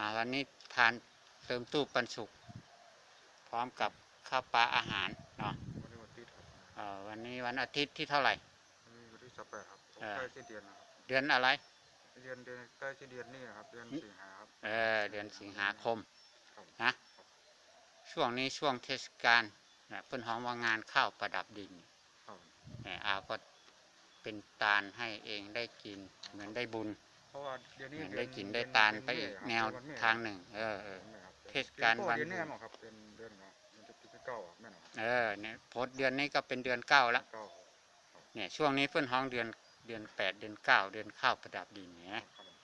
อ่าวันนี้ทานเติมตู้ปันสุก พร้อมกับข้าวปลาอาหารเนาะวันนี้วันที่ครับเอ่อวันนี้วันอาทิตย์ที่เท่าไหร่ วันนี้วันที่สิบแปดครับเออ ใกล้สิ้นเดือนนะครับเดือนอะไร เดือนเดือนใกล้สิ้นเดือนนี่นะครับเดือนสิงหาครับ เออเดือนสิงหาคมครับ นะช่วงนี้ช่วงเทศกาลนะเพิ่นฮ้องว่างานข้าวประดับดินครับเนี่ยอาก็เป็นตาลให้เองได้กินเหมือนได้บุญ เพราะว่าเดือนเหนี้มือนเดือได้กินได้ตาลไปอีกแนวทางหนึ่ง เออเออเทศกาลวันเดือนแน่นอนครับเป็นเดือนเนาะเดือนที่เก้าอะแม่นอนเออเนี่ยโพสต์เดือนนี้ก็เป็นเดือนเก้าแล้วเก้าเนี่ยช่วงนี้เพิ่นฮ้องเดือนเดือนแปดเดือนเก้าเดือนข้าวประดับดินเนี่ยครับผม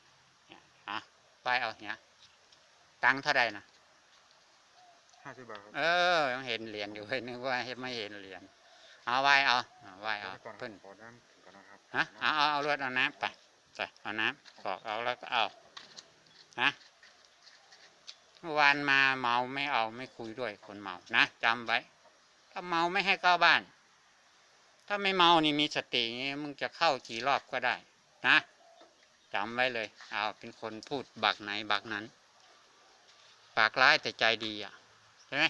เนี่ยอะไปเอาเนี่ยตังค์เท่าใดนะห้าสิบบาทครับเออยังเห็นเหรียญอยู่เฮ้ยนึกว่าเห็นไม่เห็นเหรียญเอาไว้เอาเอาไว้เอาดี๋ยวก่อนเพิ่นขอน้ำถึงก่อนนะครับฮะเอาเอาเอาเลือดเอาน้ำไป ใส่เอาน้ำกรอกเอาแล้วก็เอานะเมื่อวานมาเมาไม่เอาไม่คุยด้วยคนเมานะจำไว้ ถ้าเมาไม่ให้เข้าบ้าน ถ้าไม่เมานี่มีสติงงี้มึงจะเข้ากี่รอบก็ได้ นะจำไว้เลย เอาเป็นคนพูดบักไหนบักนั้น ปากร้ายแต่ใจดีอะใช่ไหม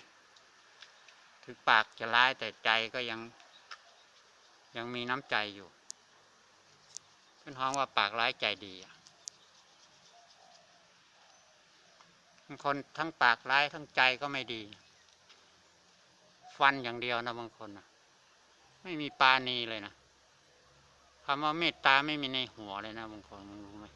ถึงปากจะร้ายแต่ใจก็ยัง ยังมีน้ำใจอยู่ เป็นห้องว่าปากร้ายใจดีบางคนทั้งปากร้ายทั้งใจก็ไม่ดี ฟันอย่างเดียวนะบางคนนะไม่มีปาณีเลยนะคำว่าเมตตาไม่มีในหัวเลยนะบางคนมึงรู้ไหม